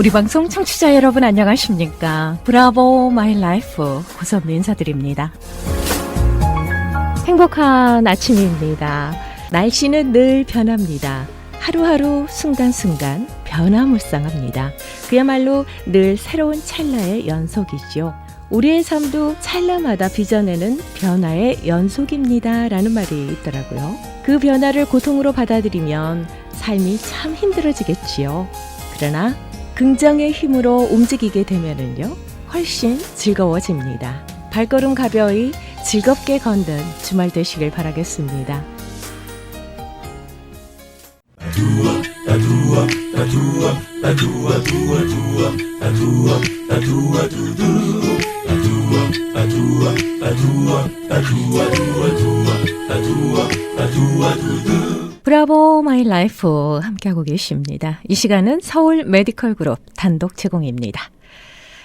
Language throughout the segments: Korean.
우리 방송 청취자 여러분 안녕하십니까? 브라보 마이 라이프 고선미 인사드립니다. 행복한 아침입니다. 날씨는 늘 변합니다. 하루하루 순간순간 변화무쌍합니다. 그야말로 늘 새로운 찰나의 연속이죠. 우리의 삶도 찰나마다 빚어내는 변화의 연속입니다. 라는 말이 있더라고요. 그 변화를 고통으로 받아들이면 삶이 참 힘들어지겠지요. 그러나 긍정의 힘으로 움직이게 되면은요, 훨씬 즐거워집니다. 발걸음 가벼이 즐겁게 걷는 주말 되시길 바라겠습니다. 브라보 마이 라이프 함께하고 계십니다. 이 시간은 서울 메디컬 그룹 단독 제공입니다.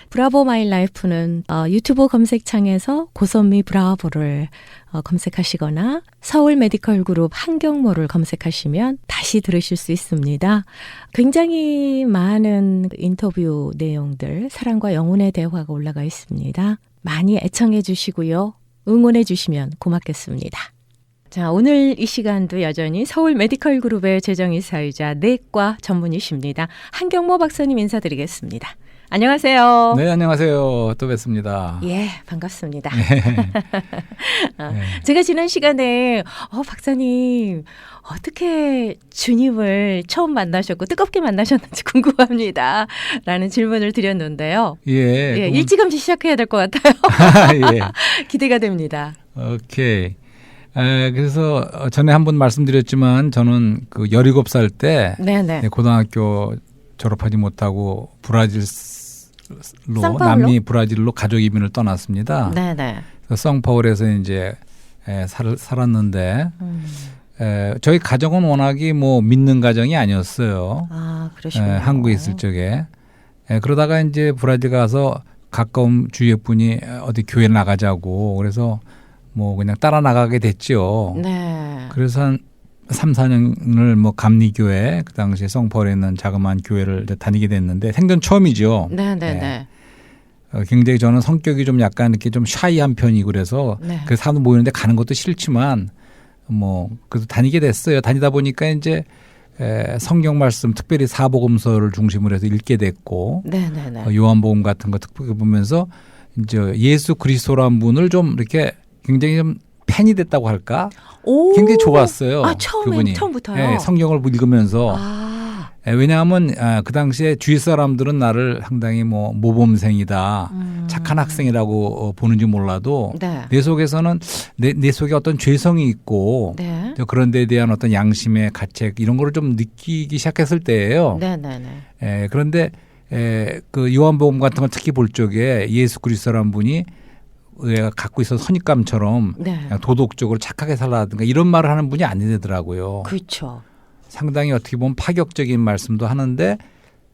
브라보 마이 라이프는 어, 유튜브 검색창에서 고선미 브라보를 어, 검색하시거나 서울 메디컬 그룹 한경모를 검색하시면 다시 들으실 수 있습니다. 굉장히 많은 인터뷰 내용들, 사랑과 영혼의 대화가 올라가 있습니다. 많이 애청해 주시고요. 응원해 주시면 고맙겠습니다. 자, 오늘 이 시간도 여전히 서울 메디컬 그룹의 재정이사이자 내과 전문의십니다. 한경모 박사님 인사드리겠습니다. 안녕하세요. 네, 안녕하세요. 또 뵙습니다. 예, 반갑습니다. 아, 네. 제가 지난 시간에 어 박사님 어떻게 주님을 처음 만나셨고 뜨겁게 만나셨는지 궁금합니다. 라는 질문을 드렸는데요. 예. 예, 일찌감치 시작해야 될 것 같아요. 예. 기대가 됩니다. 오케이. 에, 그래서 어, 전에 한 번 말씀드렸지만 저는 그 17살 때 네네. 네, 고등학교 졸업하지 못하고 브라질로? 남미 브라질로 가족 이민을 떠났습니다. 네네. 성파울에서 이제 에, 살, 살았는데 음. 에, 저희 가정은 워낙이 뭐 믿는 가정이 아니었어요. 아, 에, 그러시군요. 한국에 있을 적에 에, 그러다가 이제 브라질 가서 가까운 주위의 분이 어디 교회 나가자고 그래서 뭐 그냥 따라 나가게 됐죠. 네. 그래서 한 3, 4년을 뭐 감리교회 그 당시에 성포울에 있는 자그마한 교회를 다니게 됐는데 생전 처음이죠. 네네네. 네. 어, 굉장히 저는 성격이 좀 약간 이렇게 좀 샤이한 편이고 그래서 네. 그 사람 모이는데 가는 것도 싫지만 뭐 그래도 다니게 됐어요. 다니다 보니까 이제 에, 성경 말씀 특별히 사복음서를 중심으로 해서 읽게 됐고 네 네 네. 어, 요한복음 같은 거 특별히 보면서 이제 예수 그리스도란 분을 좀 이렇게 굉장히 좀 팬이 됐다고 할까? 오. 굉장히 좋았어요. 아, 처음에, 그분이. 처음부터요? 예, 성경을 읽으면서 아. 예, 왜냐하면 아, 그 당시에 주위 사람들은 나를 상당히 뭐 모범생이다, 음. 착한 학생이라고 어, 보는지 몰라도 네. 내 속에서는 내, 내 속에 어떤 죄성이 있고 네. 또 그런 데에 대한 어떤 양심의 가책 이런 거를 좀 느끼기 시작했을 때예요. 네 네네. 예, 그런데 에, 그 요한복음 같은 걸 특히 볼 적에 예수 그리스도란 분이 의가 갖고 있어 선입감처럼 네. 도덕적으로 착하게 살라든가 이런 말을 하는 분이 아니더라고요. 그렇죠. 상당히 어떻게 보면 파격적인 말씀도 하는데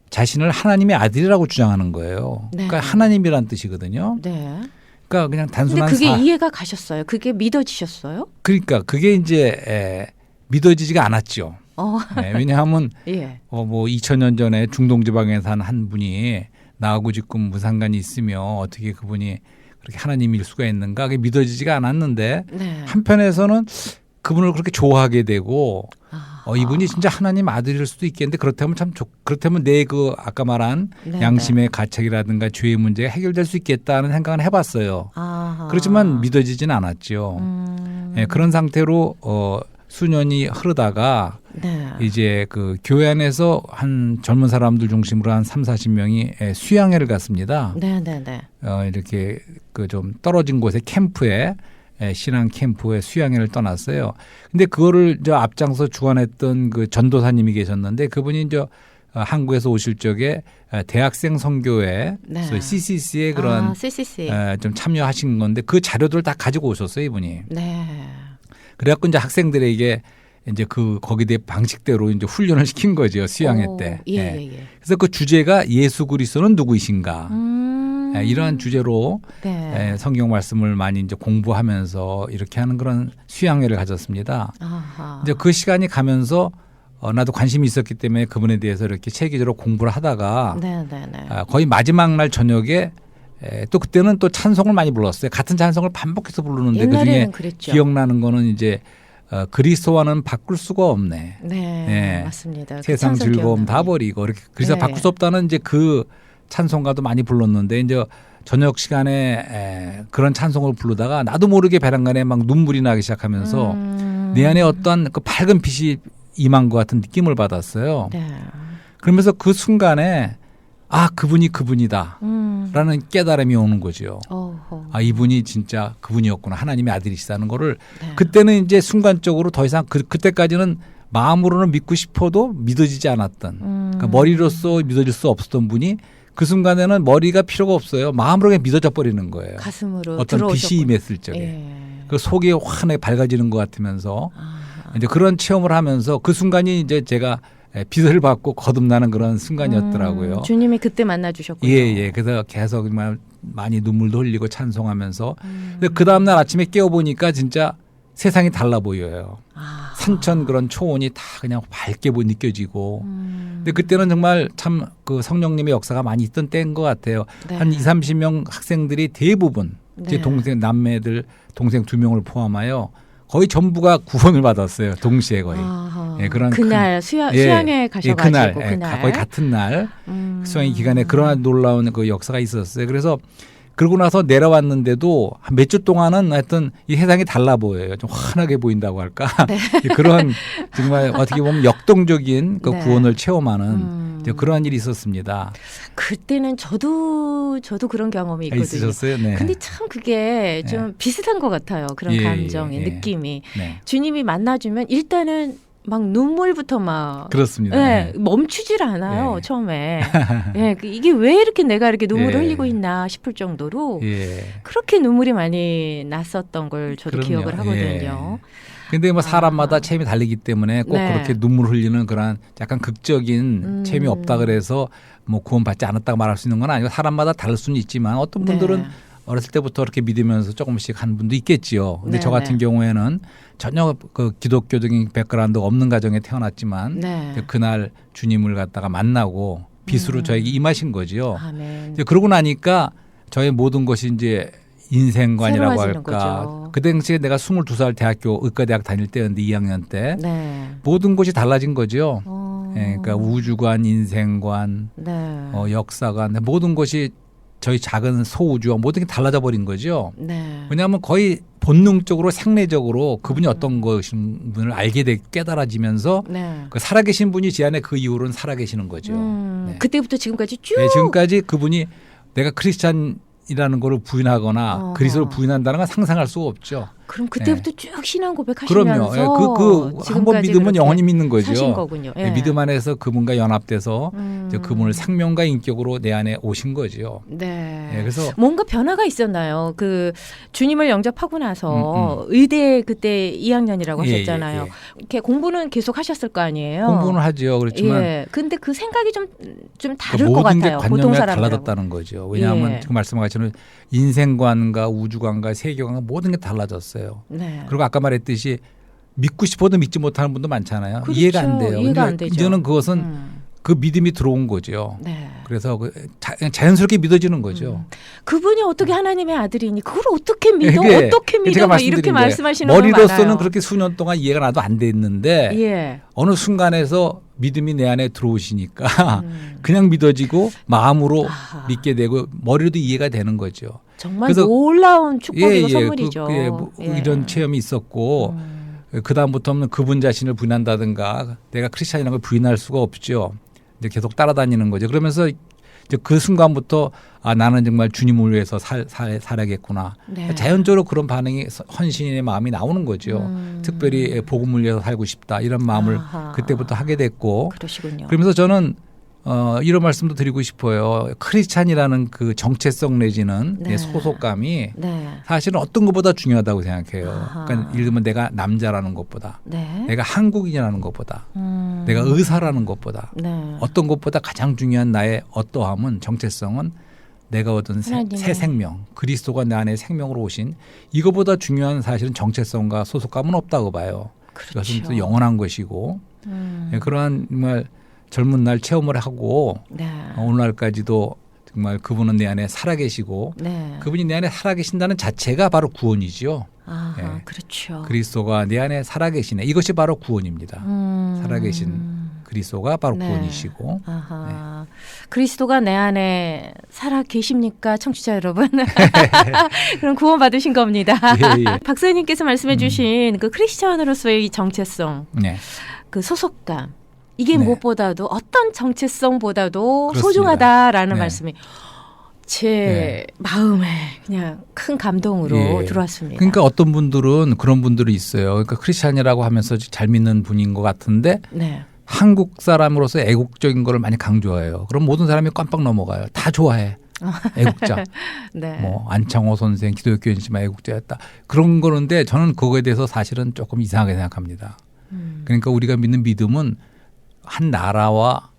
자신을 하나님의 아들이라고 주장하는 거예요. 네. 그러니까 하나님이란 뜻이거든요. 네. 그러니까 그냥 근데 단순한 그게 사 이해가 가셨어요? 그게 믿어지셨어요? 그러니까 그게 이제 에, 믿어지지가 않았죠. 어, 네, 왜냐하면 예. 어, 뭐 2000년 전에 중동 지방에 산 한 분이 나하고 지금 무상관이 있으며 어떻게 그분이 그렇게 하나님일 수가 있는가 그게 믿어지지가 않았는데 네. 한편에서는 그분을 그렇게 좋아하게 되고 아, 어, 이분이 진짜 하나님 아들일 수도 있겠는데 그렇다면 참 좋, 그렇다면 내 그 아까 말한 네, 양심의 가책이라든가 죄의 문제가 해결될 수 있겠다는 생각은 해봤어요. 아하. 그렇지만 믿어지지는 않았죠. 음. 예, 그런 상태로 어, 수년이 흐르다가 네. 이제 그 교회 안에서 한 젊은 사람들 중심으로 한 3, 40명이 수양회를 갔습니다. 네 네 네. 어, 이렇게 그 좀 떨어진 곳에 캠프에 에, 신앙 캠프에 수양회를 떠났어요. 근데 그거를 저 앞장서 주관했던 그 전도사님이 계셨는데 그분이 이제 어, 한국에서 오실 적에 어, 대학생 선교회 네. 소위 CCC의 그런 아, CCC. 에, 좀 참여하신 건데 그 자료들 다 가지고 오셨어요 이분이. 네. 그래갖고 이제 학생들에게 이제 그 거기에 대해 방식대로 이제 훈련을 시킨 거죠 수양회 오, 때. 예, 예. 예, 예. 그래서 그 주제가 예수 그리스도는 누구이신가 음. 예, 이러한 주제로 네. 예, 성경 말씀을 많이 이제 공부하면서 이렇게 하는 그런 수양회를 가졌습니다. 아하. 이제 그 시간이 가면서 어, 나도 관심이 있었기 때문에 그분에 대해서 이렇게 체계적으로 공부를 하다가 네, 네, 네. 아, 거의 마지막 날 저녁에 에, 또 그때는 또 찬송을 많이 불렀어요. 같은 찬송을 반복해서 부르는데 그 중에 옛날에는 그랬죠. 기억나는 거는 이제 어, 그리스도와는 바꿀 수가 없네. 네, 네. 맞습니다. 그 세상 찬송 즐거움 다. 버리고 이렇게 그래서 네. 바꿀 수 없다는 이제 그 찬송가도 많이 불렀는데 이제 저녁 시간에 에, 그런 찬송을 부르다가 나도 모르게 베란간에 막 눈물이 나기 시작하면서 음. 내 안에 어떤 그 밝은 빛이 임한 것 같은 느낌을 받았어요. 네. 그러면서 그 순간에 아 그분이 그분이다라는 음. 깨달음이 오는 거죠. 어허. 아 이분이 진짜 그분이었구나 하나님의 아들이시다는 거를 네. 그때는 이제 순간적으로 더 이상 그 그때까지는 마음으로는 믿고 싶어도 믿어지지 않았던 음. 그러니까 머리로서 믿어질 수 없었던 분이 그 순간에는 머리가 필요가 없어요. 마음으로 그냥 믿어져 버리는 거예요. 가슴으로 어떤 빛이. 임했을 적에 예. 그 속이 환하게 밝아지는 것 같으면서 아. 이제 그런 체험을 하면서 그 순간이 이제 제가 빛을 받고 거듭나는 그런 순간이었더라고요. 음, 주님이 그때 만나 주셨군요. 예, 예. 그래서 계속 많이 눈물도 흘리고 찬송하면서. 음. 근데 그 다음 날 아침에 깨어 보니까 진짜 세상이 달라 보여요. 아. 산천 그런 초원이 다 그냥 밝게 보 느껴지고. 음. 근데 그때는 정말 참 그 성령님의 역사가 많이 있던 때인 것 같아요. 네. 한 2, 30명 학생들이 대부분 제 네. 동생 남매들 동생 두 명을 포함하여 거의 전부가 구원을 받았어요. 동시에 거의. 아하. 예, 그런 그날 수야, 예, 수양회 가셔가지고 그날, 예, 그날 거의 같은 날 음. 수양의 기간에 그런 놀라운 그 역사가 있었어요. 그래서 그러고 나서 내려왔는데도 한몇주 동안은 하여튼 이 세상이 달라 보여요. 좀 환하게 보인다고 할까? 그런 정말 어떻게 보면 역동적인 그 네. 구원을 체험하는 음. 그러한 일이 있었습니다. 그때는 저도 저도 그런 경험이 있거든요. 있으셨어요? 네. 근데 참 그게 좀 비슷한 것 같아요. 그런 예, 감정이 예, 예. 느낌이 네. 주님이 만나주면 일단은 막 눈물부터 막 그렇습니다. 예, 네. 멈추질 않아요 예. 처음에. 예, 그 이게 왜 이렇게 내가 이렇게 눈물을 예. 흘리고 있나 싶을 정도로 예. 그렇게 눈물이 많이 났었던 걸 저도 그럼요. 기억을 하거든요. 근데 뭐 사람마다 아. 체험이 다르기 때문에 꼭 네. 그렇게 눈물 흘리는 그런 약간 극적인 음. 체험이 없다 그래서 뭐 구원받지 않았다고 말할 수 있는 건 아니고 사람마다 다를 수는 있지만 어떤 분들은 네. 어렸을 때부터 이렇게 믿으면서 조금씩 한 분도 있겠지요. 근데 저 네, 같은 네. 경우에는 전혀 그 기독교적인 백그라운드 없는 가정에 태어났지만 네. 그날 주님을 갖다가 만나고 빛으로 음. 저에게 임하신 거지요. 아멘. 이제 그러고 나니까 저의 모든 것이 이제 인생관이라고 할까. 거죠. 그 당시에 내가 22살 대학교 의과대학 다닐 때였는데 2학년 때 네. 모든 것이 달라진 거죠. 어. 예, 그러니까 우주관, 인생관, 네. 어, 역사관 모든 것이 저희 작은 소우주와 모든 게 달라져 버린 거죠. 네. 왜냐하면 거의 본능적으로 생리적으로 그분이 음. 어떤 것인 분을 알게 되 깨달아지면서 네. 그 살아계신 분이 제 안에 그 이후로는 살아계시는 거죠. 음, 네. 그때부터 지금까지 쭉 네, 지금까지 그분이 내가 크리스찬이라는 거를 부인하거나 어허. 그리스도를 부인한다는 건 상상할 수가 없죠. 그럼 그때부터 쭉 신앙 고백하시면서 네. 그럼요. 예, 그, 그, 한번 그렇게 영원히 믿는 거죠. 예, 예. 믿음 안에서 그분과 연합돼서 음. 그분을 생명과 인격으로 내 안에 오신 거죠. 네. 예, 그래서 뭔가 변화가 있었나요? 그 주님을 영접하고 나서 음, 의대 그때 2학년이라고 예, 하셨잖아요. 예, 예. 이렇게 공부는 계속 하셨을 거 아니에요. 공부는 하죠. 그렇지만 예. 근데 그 생각이 좀좀그 다를 것 모든 게 같아요. 관념이. 달라졌다는 거죠. 왜냐하면 예. 지금 말씀하신 것처럼 인생관과 우주관과 세계관과 모든 게 달라졌어요. 네. 그리고 아까 말했듯이 믿고 싶어도 믿지 못하는 분도 많잖아요. 그렇죠. 이해가 안 돼요. 이해가 안 되죠. 이제는 그것은 음. 그 믿음이 들어온 거죠. 네. 그래서 그 자, 자연스럽게 믿어지는 거죠. 그분이 어떻게 하나님의 아들이니 그걸 어떻게 믿어? 이게 어떻게 믿어? 막 이렇게 말씀하시는 분 머리로서는. 그렇게 수년 동안 이해가 나도 안 됐는데 예. 어느 순간에서 믿음이 내 안에 들어오시니까 음. 그냥 믿어지고 마음으로 아하. 믿게 되고 머리로도 이해가 되는 거죠. 정말 그래서- 놀라운 축복이고 선물이죠. 그, 예, 뭐 예. 이런 체험이 있었고 음. 그 다음부터는 그분 자신을 부인한다든가 내가 크리스찬이라는 걸 부인할 수가 없죠. 이제 계속 따라다니는 거죠. 그러면서 이제 그 순간부터 아 나는 정말 주님을 위해서 살, 살 살아야겠구나. 네. 자연적으로 그런 반응이 서- 헌신의 마음이 나오는 거죠. 음. 특별히 복음을 위해서 살고 싶다 이런 마음을 아하. 그때부터 하게 됐고 그러시군요. 그러면서 저는 어, 이런 말씀도 드리고 싶어요. 크리스찬이라는 그 정체성 내지는 네. 내 소속감이 네. 사실은 어떤 것보다 중요하다고 생각해요. 아하. 그러니까 예를 들면 내가 남자라는 것보다 네. 내가 한국인이라는 것보다 음. 내가 의사라는 것보다 네. 어떤 것보다 가장 중요한 나의 어떠함은 정체성은 내가 얻은 새. 새 생명 그리스도가 내 안에 생명으로 오신 이거보다 중요한 사실은 정체성과 소속감은 없다고 봐요. 그렇죠. 그것은 또 영원한 것이고 음. 예, 그러한 정말 젊은 날 체험을 하고 네. 어, 오늘날까지도 정말 그분은 내 안에 살아계시고 네. 그분이 내 안에 살아계신다는 자체가 바로 구원이지요. 아, 예. 그렇죠. 그리스도가 내 안에 살아계시네. 이것이 바로 구원입니다. 음. 살아계신 그리스도가 바로 네. 구원이시고 아하. 그리스도가 내 안에 살아 계십니까, 청취자 여러분? 그럼 구원 받으신 겁니다. 예, 예. 박사님께서 말씀해주신 그 크리스천으로서의 이 정체성, 네. 그 소속감. 이게 네. 무엇보다도 어떤 정체성보다도 그렇습니다. 소중하다라는 네. 말씀이 제 마음에 그냥 큰 감동으로 예. 들어왔습니다. 그러니까 어떤 분들은 그런 분들이 있어요. 그러니까 크리스찬이라고 하면서 잘 믿는 분인 것 같은데 네. 한국 사람으로서 애국적인 거를 많이 강조해요. 그럼 모든 사람이 깜빡 넘어가요. 다 좋아해. 애국자. 네. 뭐 안창호 선생 기독교인이지만 애국자였다. 그런 거는데 저는 그거에 대해서 사실은 조금 이상하게 생각합니다. 음. 그러니까 우리가 믿는 믿음은 한 나라와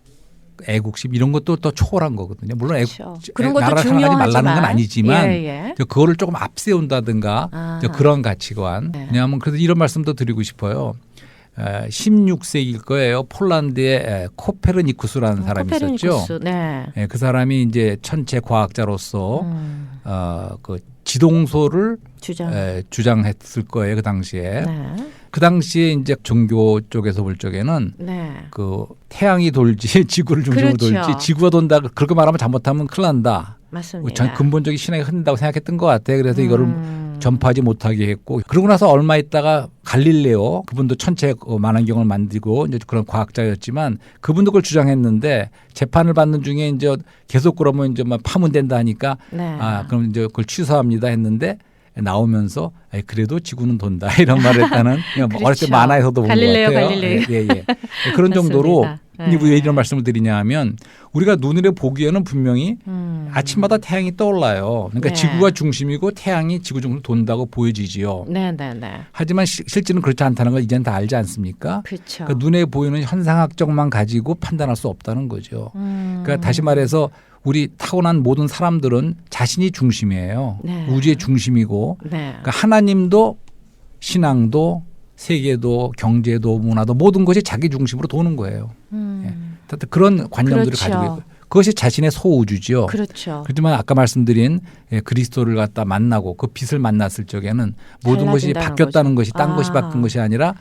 애국심 이런 것도 또 초월한 거거든요. 물론 애국 그렇죠. 그런 것도 나라를 사랑하지 말라는 건 아니지만 예, 예. 저 그거를 조금 앞세운다든가 아. 저 그런 가치관. 네. 왜냐하면 그래서 이런 말씀도 드리고 싶어요. 에, 16세기일 거예요. 폴란드의 에, 코페르니쿠스라는 사람이 있었죠. 음, 코페르니쿠스. 네. 예, 그 사람이 이제 천체 과학자로서 음, 어, 그 지동소를 주장. 에, 주장했을 거예요. 그 당시에. 네. 그 당시에 이제 종교 쪽에서 볼 적에는 네. 그 태양이 돌지 지구를 중심으로 그렇죠. 돌지 지구가 돈다 그렇게 말하면 잘못하면 큰일 난다. 맞습니다. 전 근본적인 신앙이 흐른다고 생각했던 것 같아요. 그래서 이거를 음. 전파하지 못하게 했고 그러고 나서 얼마 있다가 갈릴레오 그분도 천체 어, 만환경을 만들고 이제 그런 과학자였지만 그분도 그걸 주장했는데 재판을 받는 중에 이제 계속 그러면 이제 막 파문된다 하니까 네. 아 그럼 이제 그걸 취소합니다 했는데 나오면서 그래도 지구는 돈다 이런 말을 했다는 뭐 어렸을 때 그렇죠. 만화에서도 본 것 같아요. 갈릴레오. 예, 예, 예. 그런 정도로 네. 왜 이런 말씀을 드리냐하면 우리가 눈으로 보기에는 분명히 음. 아침마다 태양이 떠올라요. 그러니까 네. 지구가 중심이고 태양이 지구 중으로 돈다고 보여지지요. 네, 네, 네. 하지만 시- 실제는 그렇지 않다는 걸 이제는 다 알지 않습니까? 그렇죠. 그러니까 눈에 보이는 현상학적만 가지고 판단할 수 없다는 거죠. 음. 그러니까 다시 말해서 우리 타고난 모든 사람들은 자신이 중심이에요. 네. 우주의 중심이고 네. 그러니까 하나님도 신앙도 세계도 경제도 문화도 모든 것이 자기 중심으로 도는 거예요. 음. 다 그런 관념들을 그렇죠. 가지고 있고 그것이 자신의 소우주죠. 그렇죠. 그렇지만 아까 말씀드린 예, 그리스도를 갖다 만나고 그 빛을 만났을 적에는 모든 것이 바뀌었다는 거죠. 것이 딴 아. 것이 바뀐 것이 아니라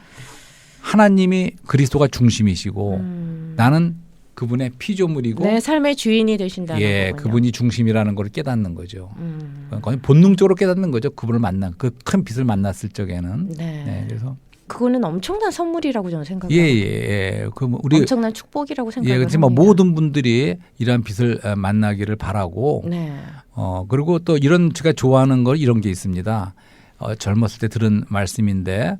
하나님이 그리스도가 중심이시고 음. 나는 그분의 피조물이고 내 삶의 주인이 되신다는 예, 거군요. 그분이 중심이라는 걸 깨닫는 거죠. 음. 거의 본능적으로 깨닫는 거죠. 그분을 만난 그 큰 빛을 만났을 적에는. 네. 네, 그래서 그거는 엄청난 선물이라고 저는 예, 생각해요. 예, 예. 그 뭐 우리 엄청난 축복이라고 예, 생각을 그렇지만 합니다. 모든 분들이 이러한 빛을 어, 만나기를 바라고 네. 어, 그리고 또 이런 제가 좋아하는 걸 이런 게 있습니다. 어, 젊었을 때 들은 말씀인데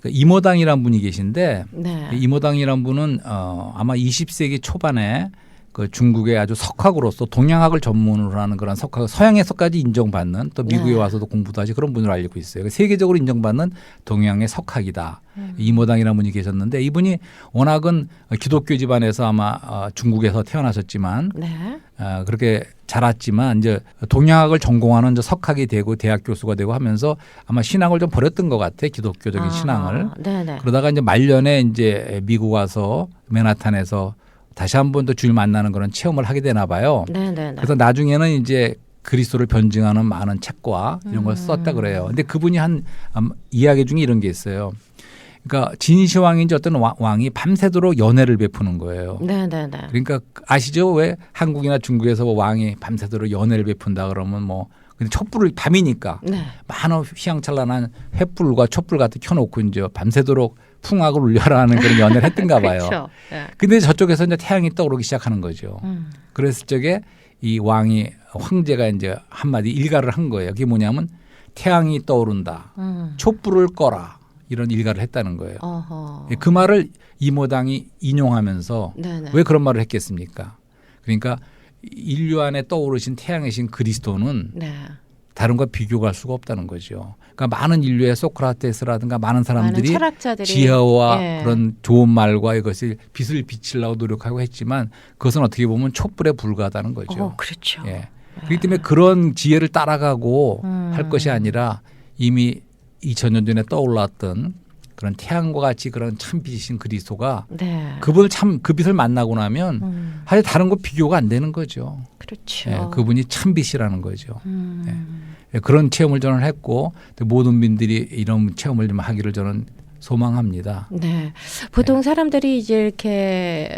그 이모당이란 분이 계신데 네. 이 이모당이란 분은 어, 아마 20세기 초반에 그 중국의 아주 석학으로서 동양학을 전문으로 하는 그런 석학, 서양에서까지 인정받는 또 미국에 네. 와서도 공부도 하지 그런 분으로 알고 있어요. 세계적으로 인정받는 동양의 석학이다. 음. 이모당이라는 분이 계셨는데 이분이 워낙은 기독교 집안에서 아마 어, 중국에서 태어나셨지만 네. 아, 그렇게 자랐지만 이제 동양학을 전공하는 석학이 되고 대학 교수가 되고 하면서 아마 신앙을 좀 버렸던 것 같아 기독교적인 아, 신앙을 네네. 그러다가 이제 말년에 이제 미국 와서 맨하탄에서 다시 한 번 더 주일 만나는 그런 체험을 하게 되나 봐요. 네네네. 그래서 나중에는 이제 그리스도를 변증하는 많은 책과 이런 걸 음. 썼다 그래요. 근데 그분이 한 음, 이야기 중에 이런 게 있어요. 그러니까 진시황인지 어떤 와- 왕이 밤새도록 연애를 베푸는 거예요. 네네네. 그러니까 아시죠? 왜 한국이나 중국에서 왕이 밤새도록 연애를 베푼다 그러면 뭐 근데 촛불을 밤이니까 네. 많은 휘황찬란한 횃불과 촛불 같은 거 켜놓고 이제 밤새도록 풍악을 울려라는 그런 연애를 했던가 봐요. 네. 근데 저쪽에서 이제 태양이 떠오르기 시작하는 거죠. 음. 그랬을 적에 이 왕이 황제가 이제 한마디 일가를 한 거예요. 그게 뭐냐면 태양이 떠오른다. 음. 촛불을 꺼라. 이런 일가를 했다는 거예요. 어허. 그 말을 이모당이 인용하면서 네네. 왜 그런 말을 했겠습니까? 그러니까 인류 안에 떠오르신 태양이신 그리스도는 네. 다른 것 비교할 수가 없다는 거죠. 그러니까 많은 인류의 소크라테스라든가 많은 사람들이 많은 철학자들이 지혜와 예. 그런 좋은 말과 이것을 빛을 비치려고 노력하고 했지만 그것은 어떻게 보면 촛불에 불과하다는 거죠. 어, 그렇죠. 예. 그렇기 때문에 그런 지혜를 따라가고 음. 할 것이 아니라 이미 2000년 전에 떠올랐던 그런 태양과 같이 그런 참 빛이신 그리스도가 네. 그분을 참 그 빛을 만나고 나면 음, 사실 다른 거 비교가 안 되는 거죠. 그렇죠. 예, 그분이 참 빛이라는 거죠. 음, 예, 그런 체험을 저는 했고 또 모든 분들이 이런 체험을 좀 하기를 저는 소망합니다. 네. 보통 사람들이 이제 이렇게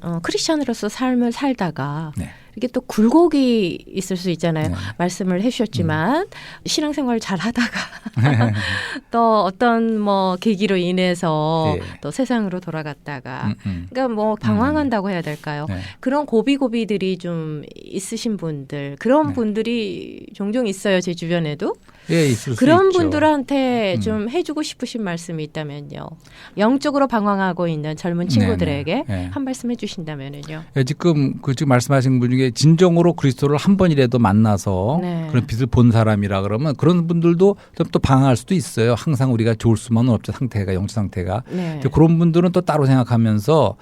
어, 크리스천으로서 삶을 살다가 네. 이게 또 굴곡이 있을 수 있잖아요. 네. 말씀을 해주셨지만 신앙생활 잘 하다가 또 어떤 뭐 계기로 인해서 네. 또 세상으로 돌아갔다가 음, 음. 그러니까 뭐 방황한다고 해야 될까요? 네. 그런 고비고비들이 좀 있으신 분들 그런 네. 분들이 종종 있어요 제 주변에도 예, 그런. 분들한테 음. 좀 해주고 싶으신 말씀이 있다면요 영적으로 방황하고 있는 젊은 친구들에게 네, 네. 한 말씀 해주신다면은요 예, 지금 그 지금 말씀하신 분 중에 진정으로 그리스도를 한 번이라도 만나서 네. 그런 빛을 본 사람이라 그러면 그런 분들도 좀 또 방황할 수도 있어요. 항상 우리가 좋을 수만은 없죠. 상태가 영적 상태가. 네. 그런 분들은 또 따로 생각하면서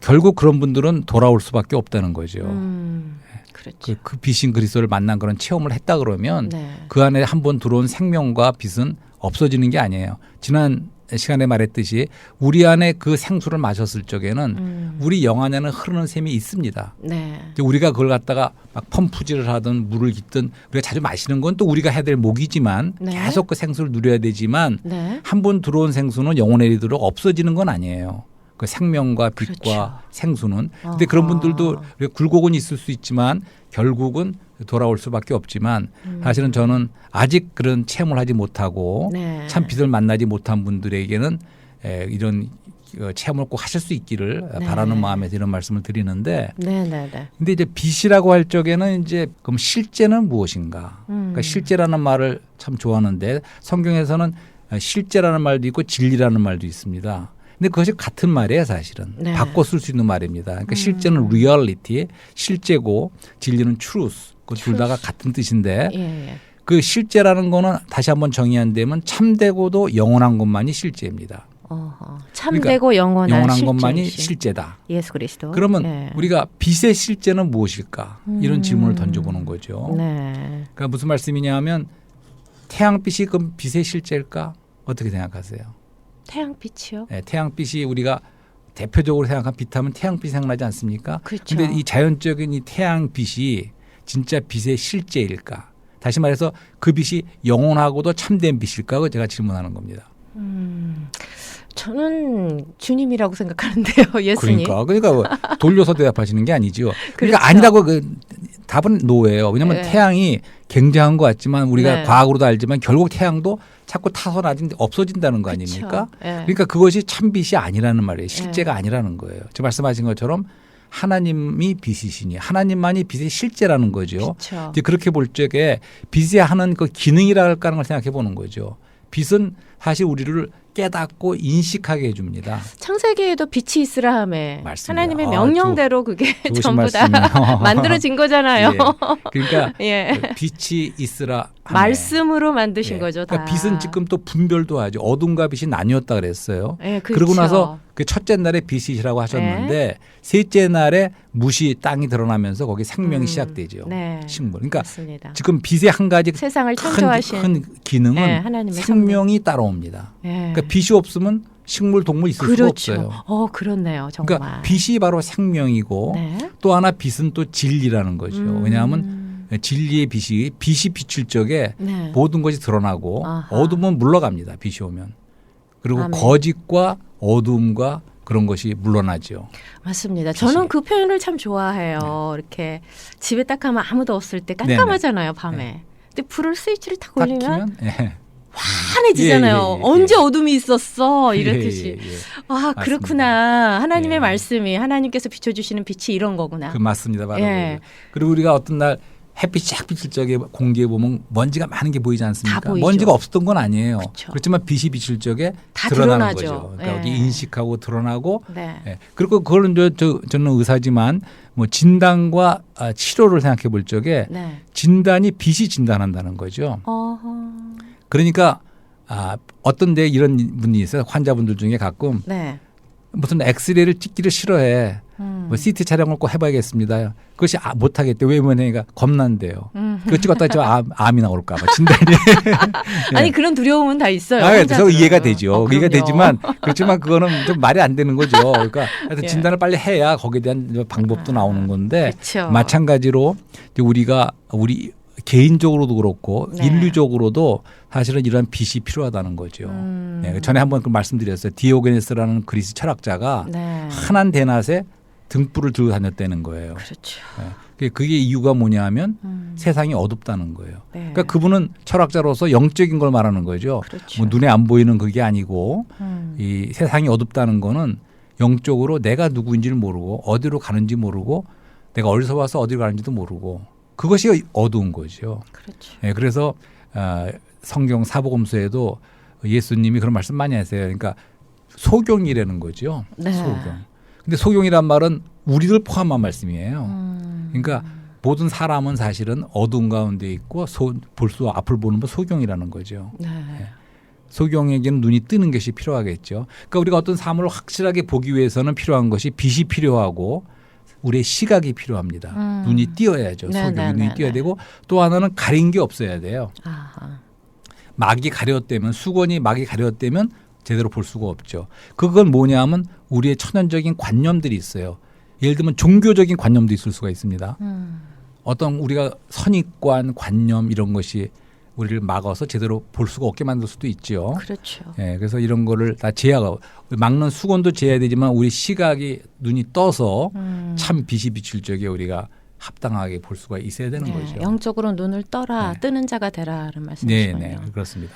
결국 그런 분들은 돌아올 수밖에 없다는 거죠. 음, 그렇죠 그, 그 빛인 그리스도를 만난 그런 체험을 했다 그러면 네. 그 안에 한 번 들어온 생명과 빛은 없어지는 게 아니에요. 지난 시간에 말했듯이 우리 안에 그 생수를 마셨을 적에는 음, 우리 영 안에는 흐르는 샘이 있습니다. 네. 우리가 그걸 갖다가 막 펌프질을 하든 물을 깃든 우리가 자주 마시는 건 또 우리가 해야 될 목이지만 네. 계속 그 생수를 누려야 되지만 네. 한번 들어온 생수는 영혼에 이르도록 없어지는 건 아니에요. 그 생명과 빛과 그렇죠. 생수는. 근데 그런 아하. 분들도 우리가 굴곡은 있을 수 있지만 결국은 돌아올 수밖에 없지만 음. 사실은 저는 아직 그런 체험을 하지 못하고 네. 참 빛을 만나지 못한 분들에게는 에, 이런 어, 체험을 꼭 하실 수 있기를 네. 바라는 마음에서 이런 말씀을 드리는데 네, 네, 네. 근데 이제 빛이라고 할 적에는 이제 그럼 실제는 무엇인가? 음. 그러니까 실제라는 말을 참 좋아하는데 성경에서는 실제라는 말도 있고 진리라는 말도 있습니다. 근데 그것이 같은 말이에요, 사실은. 네. 바꿔 쓸 수 있는 말입니다. 그러니까 음. 실제는 reality, 실제고 진리는 truth. 그 둘 다가 같은 뜻인데 예, 예. 그 실제라는 거는 다시 한번 정의한다면 참되고도 영원한 것만이 실제입니다. 어허. 참되고 영원한, 영원한 실제이신 것만이 실제다. 예수 그리스도. 그러면 예. 우리가 빛의 실제는 무엇일까? 이런 음. 질문을 던져보는 거죠. 네. 그러니까 무슨 말씀이냐면 태양빛이 그럼 빛의 실제일까? 어떻게 생각하세요? 태양빛이요? 예, 태양빛이 우리가 대표적으로 생각한 빛하면 태양빛이 생각나지 않습니까? 그렇죠. 근데 이 자연적인 이 태양빛이 진짜 빛의 실제일까? 다시 말해서 그 빛이 영원하고도 참된 빛일까? 그 제가 질문하는 겁니다. 음, 저는 주님이라고 생각하는데요, 예수님. 그러니까 그러니까 뭐 돌려서 대답하시는 게 아니죠. 그러니까 그렇죠. 아니라고 그 답은 노예요. 왜냐하면 네. 태양이 굉장한 것 같지만 우리가 네. 과학으로도 알지만 결국 태양도 자꾸 타서 나진 없어진다는 거. 아닙니까? 예. 그러니까 그것이 참빛이 아니라는 말이에요. 실제가 아니라는 거예요. 지금 말씀하신 것처럼 하나님이 빛이시니 하나님만이 빛의 실제라는 거죠. 그쵸. 이제 그렇게 볼 적에 빛이 하는 그 기능이라 할까 하는 걸 생각해 보는 거죠. 빛은 사실 우리를 깨닫고 인식하게 해줍니다. 창세기에도 빛이 있으라 함에. 하나님의 아, 명령대로 그게 좋으신 전부 다. 만들어진 거잖아요. 예. 그러니까 예. 빛이 있으라. 말씀으로 만드신 예. 거죠, 다. 그러니까 빛은 지금 또 분별도 하죠. 어둠과 빛이 나뉘었다 그랬어요. 예, 그러고 그렇죠. 나서 그 첫째 날에 빛이시라고 하셨는데 셋째 날에 무시 땅이 드러나면서 거기 생명이 음, 시작되죠. 네. 식물. 그러니까 맞습니다. 지금 빛의 한 가지 세상을 큰, 창조하신 큰 기능은 네, 하나님의 생명이 따라옵니다. 예. 그러니까 빛이 없으면 식물 동물 있을 그렇죠. 수가 없어요. 어, 그렇네요, 정말. 그러니까 빛이 바로 생명이고 네. 또 하나 빛은 또 진리라는 거죠. 음. 왜냐하면 진리의 빛이 빛이 비칠 적에 네. 모든 것이 드러나고 아하. 어둠은 물러갑니다. 빛이 오면. 그리고 아멘. 거짓과 어둠과 그런 것이 물러나죠. 맞습니다. 빛이. 저는 그 표현을 참 좋아해요. 이렇게 집에 딱 가면 아무도 없을 때 깜깜하잖아요, 밤에. 근데 불을 스위치를 딱딱 올리면 키면 예. 환해지잖아요. 예, 예, 예, 예. 언제 어둠이 있었어. 예, 예, 예. 아 그렇구나. 하나님의 예. 말씀이 하나님께서 비춰주시는 빛이 이런 거구나. 그 맞습니다. 바로 예. 그리고 우리가 어떤 날 햇빛이 쫙 비칠 적에 공기에 보면 먼지가 많은 게 보이지 않습니까? 먼지가 없었던 건 아니에요. 그쵸. 그렇지만 빛이 비칠 적에 다 드러나는 드러나죠. 거죠. 그러니까 예. 여기 인식하고 드러나고 네. 예. 그리고 그거는 저, 저 저는 의사지만 뭐 진단과 아, 치료를 생각해 볼 적에 네. 진단이 빛이 진단한다는 거죠. 어허. 그러니까 아, 어떤 데 이런 분이 있어요. 환자분들 중에 가끔 네. 무슨 엑스레이를 찍기를 싫어해. 음. 뭐 CT 촬영을 꼭 해봐야겠습니다. 그것이 아, 못하겠대. 왜 못하니까 겁난대요. 음. 그거 찍었다 저 암, 암이 나올까 봐 진단이. 예. 아니 그런 두려움은 다 있어요. 아, 저 환자들은. 이해가 되죠. 어, 이해가. 되지만 그렇지만 그거는 좀 말이 안 되는 거죠. 그러니까 하여튼 예. 진단을 빨리 해야 거기에 대한 방법도 아, 나오는 건데 그쵸. 마찬가지로 우리가 우리 개인적으로도 그렇고 네. 인류적으로도 사실은 이런 빛이 필요하다는 거죠. 음. 네, 전에 한번 그 말씀드렸어요. 디오게네스라는 그리스 철학자가 네. 한한 대낮에 등불을 들고 다녔다는 거예요. 그렇죠. 네. 그게 이유가 뭐냐하면 음. 세상이 어둡다는 거예요. 네. 그러니까 그분은 철학자로서 영적인 걸 말하는 거죠. 그렇죠. 뭐 눈에 안 보이는 그게 아니고 음. 이 세상이 어둡다는 거는 영적으로 내가 누구인지를 모르고 어디로 가는지 모르고 내가 어디서 와서 어디로 가는지도 모르고 그것이 어두운 거죠. 그렇죠. 예, 그래서 아, 성경 사복음서에도 예수님이 그런 말씀 많이 하세요. 그러니까 소경이라는 거죠. 네. 소경. 근데 소경이란 말은 우리를 포함한 말씀이에요. 음. 그러니까 모든 사람은 사실은 어두운 가운데 있고 볼수 앞을 보는 건 소경이라는 거죠. 네. 소경에게는 눈이 뜨는 것이 필요하겠죠. 그러니까 우리가 어떤 삶을 확실하게 보기 위해서는 필요한 것이 빛이 필요하고 우리의 시각이 필요합니다. 음. 눈이 띄어야죠. 네, 소경이 네, 눈이 네, 띄어야 네. 되고 또 하나는 가린 게 없어야 돼요. 아하. 막이 가렸다면 수건이 막이 가렸다면 제대로 볼 수가 없죠. 그건 뭐냐면 우리의 천연적인 관념들이 있어요. 예를 들면 종교적인 관념도 있을 수가 있습니다. 음. 어떤 우리가 선입관, 관념 이런 것이 우리를 막아서 제대로 볼 수가 없게 만들 수도 있죠. 그렇죠. 예, 그래서 이런 거를 다 제어하고 막는 수건도 제어해야 되지만 우리 시각이 눈이 떠서 음. 참 빛이 비칠 적에 우리가 합당하게 볼 수가 있어야 되는 네, 거죠. 영적으로 눈을 떠라 네. 뜨는 자가 되라는 네, 말씀이시군요. 네, 그렇습니다.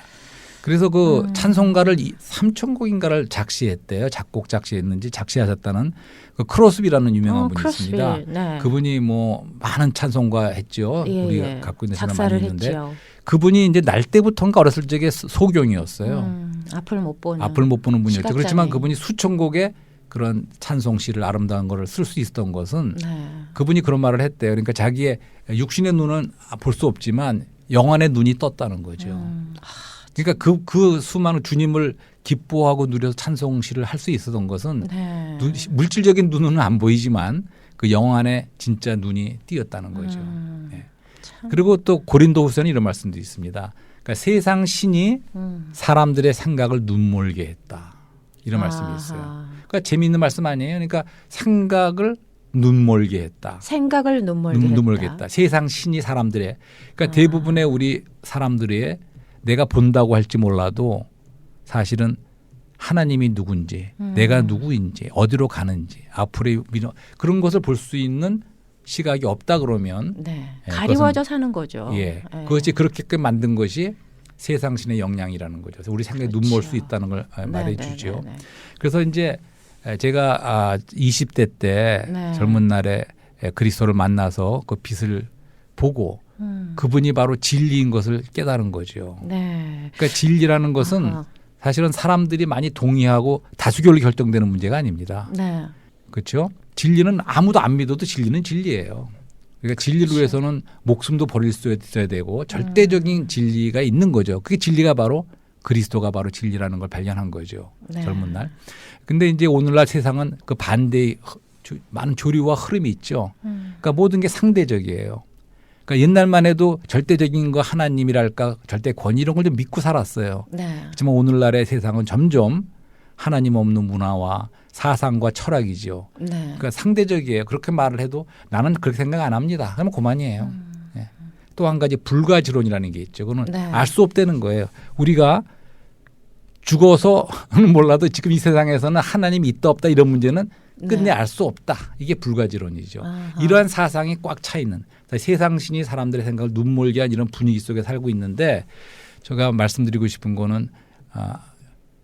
그래서 그 음. 찬송가를 3천 곡인가를 작시했대요. 작곡 작시했는지 작시하셨다는 그 크로스비라는 유명한 어, 분이 크로스빌. 있습니다. 네. 그분이 뭐 많은 찬송가 했죠. 예, 우리가 예. 갖고 있는 작사를 많이 있는데 했지요. 그분이 이제 날 때부터인가 어렸을 적에 소- 소경이었어요. 음, 앞을 못 보는. 앞을 못 보는 분이었죠. 시각장애인. 그렇지만 그분이 수천 곡의 그런 찬송시를 아름다운 거를 쓸 수 있었던 것은 네. 그분이 그런 말을 했대요. 그러니까 자기의 육신의 눈은 볼 수 없지만 영안의 눈이 떴다는 거죠. 음, 그러니까 그, 그 수많은 주님을 기뻐하고 누려서 찬송시를 할 수 있었던 것은 네. 눈, 물질적인 눈은 안 보이지만 그 영안의 진짜 눈이 띄었다는 거죠. 음, 예. 참. 그리고 또 고린도 후서는 이런 말씀도 있습니다. 그러니까 세상 신이 음. 사람들의 생각을 눈멀게 했다. 이런 말씀이 아하. 있어요. 그러니까 재미있는 말씀 아니에요. 그러니까 생각을 눈멀게 했다. 생각을 눈멀게 눈, 했다. 눈멀게 했다. 세상 신이 사람들의 그러니까 아. 대부분의 우리 사람들의 내가 본다고 할지 몰라도 사실은 하나님이 누군지, 음. 내가 누구인지, 어디로 가는지, 앞으로의 미래 그런 것을 볼 수 있는 시각이 없다 그러면 네. 예, 가리워져 사는 거죠. 예, 예. 그것이 그렇게끔 만든 것이 세상 신의 영향이라는 거죠. 그래서 우리 생각에 눈멀수 그렇죠. 있다는 걸 아, 네, 말해 네, 주죠. 네, 네. 그래서 이제 제가 아 20대 때 네. 젊은 날에 그리스도를 만나서 그 빛을 보고 음. 그분이 바로 진리인 것을 깨달은 거죠. 네. 그러니까 진리라는 것은 아하. 사실은 사람들이 많이 동의하고 다수결로 결정되는 문제가 아닙니다. 네. 그렇죠? 진리는 아무도 안 믿어도 진리는 진리예요. 그러니까 진리를 그렇죠. 위해서는 목숨도 버릴 수 있어야 되고 음. 절대적인 진리가 있는 거죠. 그게 진리가 바로 그리스도가 바로 진리라는 걸 발견한 거죠. 네. 젊은 날. 근데 이제 오늘날 세상은 그 반대의 많은 조류와 흐름이 있죠. 음. 그러니까 모든 게 상대적이에요. 그러니까 옛날만 해도 절대적인 거 하나님이랄까 절대 권위 이런 걸 좀 믿고 살았어요. 네. 하지만 오늘날의 세상은 점점 하나님 없는 문화와 사상과 철학이죠. 네. 그러니까 상대적이에요. 그렇게 말을 해도 나는 그렇게 생각 안 합니다. 그러면 그만이에요. 음. 또한 가지 불가지론이라는 게 있죠. 그거는 네. 알수 없다는 거예요. 우리가 죽어서는 몰라도 지금 이 세상에서는 하나님이 있다 없다 이런 문제는 끝내 네. 알수 없다. 이게 불가지론이죠. 아하. 이러한 사상이 꽉 차 있는 세상신이 사람들의 생각을 눈멀게 한 이런 분위기 속에 살고 있는데 제가 말씀드리고 싶은 거는 아,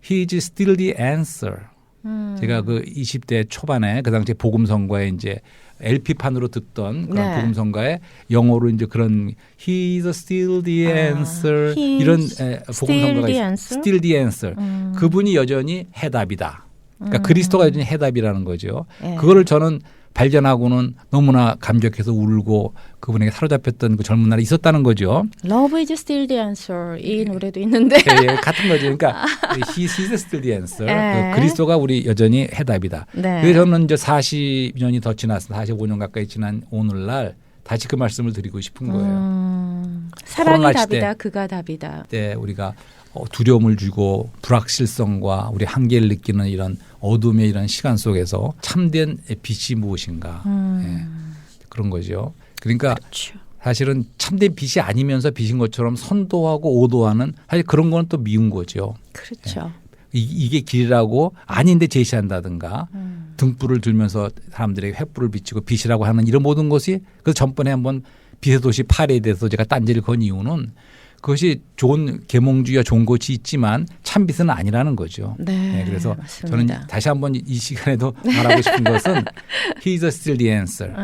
he is still the answer. 음. 제가 그 20대 초반에 그 당시에 복음성가에 이제 LP판으로 듣던 그런 네. 복음성가에 영어로 이제 그런 he is still the 아, answer he 이런 에, still 복음성가가 the 있어요. answer? still the answer. 음. 그분이 여전히 해답이다. 그러니까 음. 그리스도가 여전히 해답이라는 거죠. 예. 그거를 저는 발견하고는 너무나 감격해서 울고 그분에게 사로잡혔던 그 젊은 날이 있었다는 거죠. Love is still the answer 이 노래도 있는데 예, 예, 같은 거죠. 그러니까 he, he's still the answer. 예. 그 그리스도가 우리 여전히 해답이다. 네. 그래서 저는 이제 40년이 더 지났어, 45년 가까이 지난 오늘날 다시 그 말씀을 드리고 싶은 거예요. 음, 사랑이 답이다. 시대. 그가 답이다. 때 우리가 어, 두려움을 주고 불확실성과 우리 한계를 느끼는 이런 어둠의 이런 시간 속에서 참된 빛이 무엇인가 음, 예, 그런 거죠. 그러니까 그렇죠. 사실은 참된 빛이 아니면서 빛인 것처럼 선도하고 오도하는 사실 그런 거는 또 미운 거죠. 그렇죠. 이, 이게 길이라고 아닌데 제시한다든가 음. 등불을 들면서 사람들에게 횃불을 비치고 빛이라고 하는 이런 모든 것이 그 전번에 한번 빛의 도시 파리에 대해서 제가 딴지를 건 이유는 그것이 좋은 계몽주의와 좋은 것이 있지만 참 빛은 아니라는 거죠. 네, 네, 그래서 맞습니다. 저는 다시 한번 이 시간에도 말하고 싶은 것은 He's still the answer.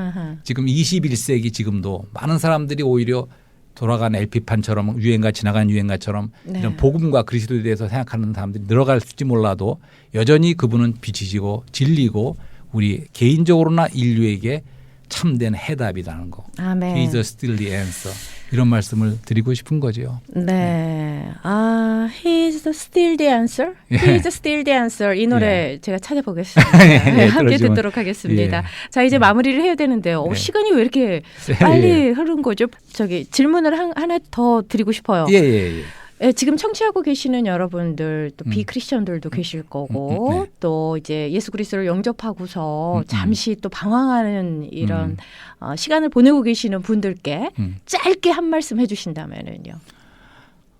지금 21세기 지금도 많은 사람들이 오히려 돌아간 LP판처럼 유행가 지나간 유행가처럼 네. 이런 복음과 그리스도에 대해서 생각하는 사람들이 늘어갈지 몰라도 여전히 그분은 빛이시고 진리고 우리 개인적으로나 인류에게 참된 해답이라는 거. 아멘. He's still the answer. 이런 말씀을 드리고 싶은 거죠. 네. 아, he's still the answer. 예. He's still the answer. 이 노래 제가 찾아보겠습니다. 예, 네, 함께 들어주면- 듣도록 하겠습니다. 예. 자, 이제 마무리를 해야 되는데요. 어, 예. 시간이 왜 이렇게 예. 빨리 흐른 거죠? 저기 질문을 한, 하나 더 드리고 싶어요. 예, 예, 예. 예, 지금 청취하고 계시는 여러분들 또 음. 비크리스천들도 계실 거고 음, 음, 네. 또 이제 예수 그리스도를 영접하고서 음, 음. 잠시 또 방황하는 이런 음. 어, 시간을 보내고 계시는 분들께 음. 짧게 한 말씀 해주신다면은요.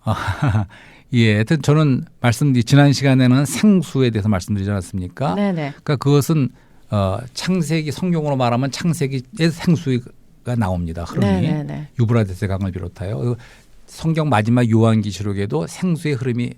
아, 예, 하여튼 저는 말씀드린 지난 시간에는 생수에 대해서 말씀드리지 않았습니까? 네네. 그러니까 그것은 어, 창세기 성경으로 말하면 창세기의 생수가 나옵니다. 흐름이. 유브라데스 강을 비롯하여 그 성경 마지막 요한기시록에도 생수의 흐름이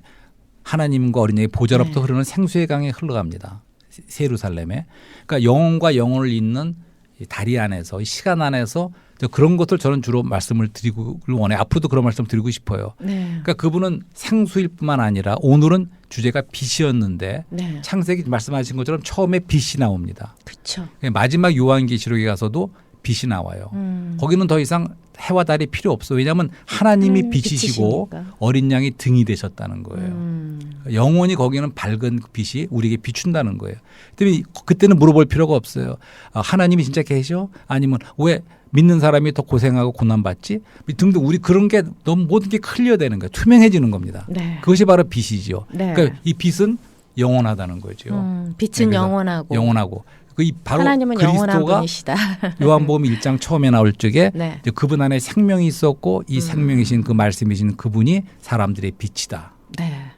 하나님과 어린이의 보좌로부터 네. 흐르는 생수의 강에 흘러갑니다. 세- 세루살렘에. 그러니까 영혼과 영혼을 잇는 이 다리 안에서 이 시간 안에서 저 그런 것들 저는 주로 말씀을 드리고 원해. 앞으로도 그런 말씀 드리고 싶어요. 네. 그러니까 그분은 생수일 뿐만 아니라 오늘은 주제가 빛이었는데 네. 창세기 말씀하신 것처럼 처음에 빛이 나옵니다. 그쵸. 마지막 요한계시록에 가서도 빛이 나와요. 음. 거기는 더 이상 해와 달이 필요 없어. 왜냐하면 하나님이 하나님이 빛이시고 빛이시니까. 어린 양이 등이 되셨다는 거예요. 음. 영원히 거기는 밝은 그 빛이 우리에게 비춘다는 거예요. 그때는 그때는 물어볼 필요가 없어요. 아, 하나님이 진짜 계셔? 아니면 왜 믿는 사람이 더 고생하고 고난 받지? 등등 우리 그런 게 너무 모든 게 클리어되는 거예요. 투명해지는 겁니다. 네. 그것이 바로 빛이죠. 네. 그러니까 이 빛은 영원하다는 거죠. 음, 빛은 네, 영원하고 영원하고 그이 바로 하나님은 영원한 그리스도가. 요한복음 1장 처음에 나올 적에 네. 그분 안에 생명이 있었고 이 음. 생명이신 그 말씀이신 그분이 사람들의 빛이다. 네.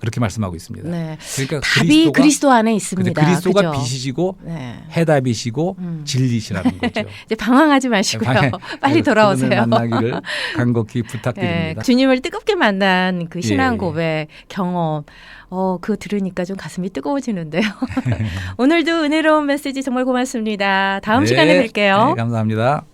그렇게 말씀하고 있습니다. 네. 그러니까 답이 그리스도가 그리스도 안에 있습니다. 그리스도가 그죠? 빛이시고 네. 해답이시고 음. 진리시라는 거죠. 이제 방황하지 마시고요. 방해- 빨리 그분을 돌아오세요. 만나기를 간곡히 네, 부탁드립니다. 주님을 뜨겁게 만난 그 신앙 예, 예. 고백 경험, 어, 그거 들으니까 좀 가슴이 뜨거워지는데요. 오늘도 은혜로운 메시지 정말 고맙습니다. 다음 네, 시간에 뵐게요. 네, 감사합니다.